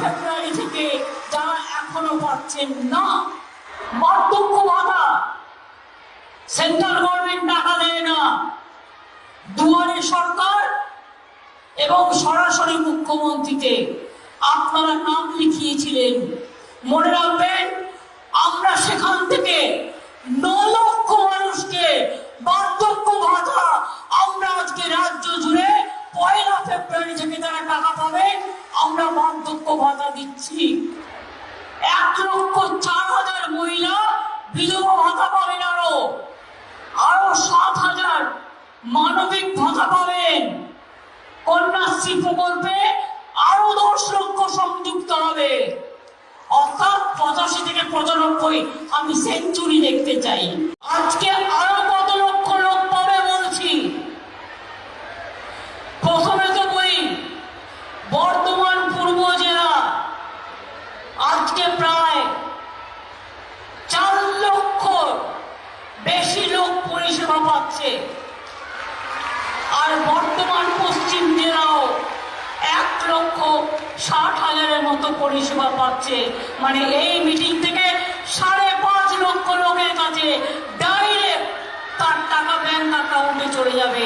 ফেব্রুয়ারি থেকে যারা এখনও পাচ্ছেন না। বার্ধক্য ভাতা সেন্ট্রাল গভর্নমেন্ট টাকা দেয় না। দুয়ারে সরকার এবং সরাসরি মুখ্যমন্ত্রীতে আপনারা নাম লিখিয়েছিলেন। মনে রাখবেন আমরা সেখান থেকে ন লক্ষ মানুষকে বার্ধক্য ভাতা আমরা আজকে রাজ্য জুড়ে পয়লা ফেব্রুয়ারি থেকে তারা টাকা পাবে আমরা বার্ধক্য ভাতা দিচ্ছি। এক লক্ষ চার হাজার মহিলা বিধবা ভাতা পাবেন আরও। আরও সাত হাজার মানবিক ভাতা পাবেন। কন্যাশ্রী প্রকল্পে আরও দশ লক্ষ সংযুক্ত হবে। অর্থাৎ পঁচাশি থেকে পঁচানব্বই আমি সেঞ্চুরি দেখতে চাই। আজকে আজকে প্রায় চার লক্ষ বেশি লোক পরিষেবা পাচ্ছে। আর বর্তমান পশ্চিম জেলাও এক লক্ষ ষাট হাজারের মতো পরিষেবা পাচ্ছে। মানে এই মিটিং থেকে সাড়ে পাঁচ লক্ষ লোকের কাছে ডাইরেক্ট তার টাকা ব্যাংক অ্যাকাউন্টে চলে যাবে।